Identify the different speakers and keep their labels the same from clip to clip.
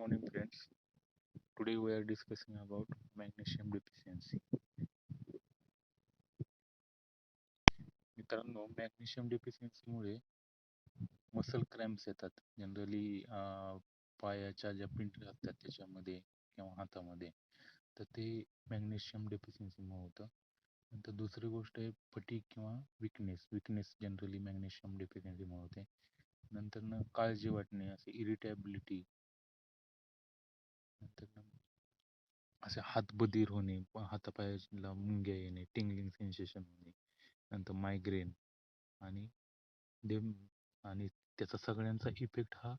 Speaker 1: morning friends. Today we are discussing about magnesium deficiency. मित्रांनो magnesium डेफिशियन्सीमुळे muscle cramps येतात generally पायाच्या ज्या पिंटल्या असतात त्याच्यामध्ये किंवा हातामध्ये तर ते मॅग्नेशियम डेफिशियन्सीमुळे होतं नंतर दुसरी गोष्ट आहे फटीक किंवा विकनेस विकनेस जनरली मॅग्नेशियम डेफिशियन्सीमुळे होते नंतर काळजी वाटणे असे इरिटॅबिलिटी असे असे हातबधीर होणे हातापायाला मुंग्या येणे टिंगलिंग सेन्सेशन होणे नंतर मायग्रेन आणि आणि त्याचा सगळ्यांचा इफेक्ट हा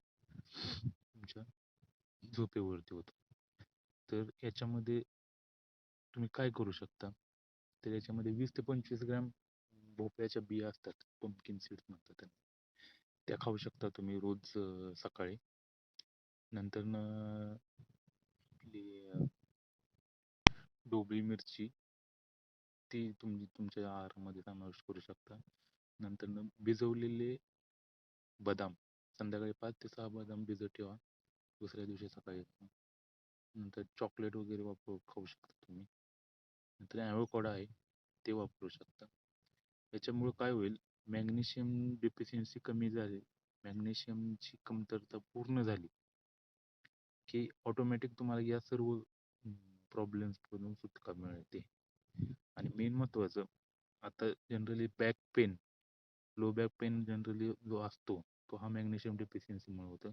Speaker 1: तुमच्या झोपेवरती होतो. तर याच्यामध्ये तुम्ही काय करू शकता? तर याच्यामध्ये वीस ते पंचवीस ग्रॅम भोपळ्याच्या बिया असतात पंपकिन सीड्स म्हणतात त्यांना त्या खाऊ शकता तुम्ही रोज सकाळी. नंतर डोबळी मिरची ती तुम्ही तुमच्या आहारामध्ये समावेश करू शकता. नंतर भिजवलेले बदाम संध्याकाळी पाच ते सहा बदाम भिजत ठेवा. दुसऱ्या दिवशी सकाळी नंतर चॉकलेट वगैरे वापरू खाऊ शकता तुम्ही. नंतर ॲवोकाडो आहे ते वापरू शकता. याच्यामुळं काय होईल मॅग्नेशियम डिफिशियन्सी कमी झाली मॅग्नेशियमची कमतरता पूर्ण झाली की ऑटोमॅटिक तुम्हाला या सर्व प्रॉब्लेम्समधून सुटका मिळते. आणि मेन महत्त्वाचं आता generally back pain low back pain generally जो असतो तो हा मॅग्नेशियम डेफिशियन्सीमुळे होतो.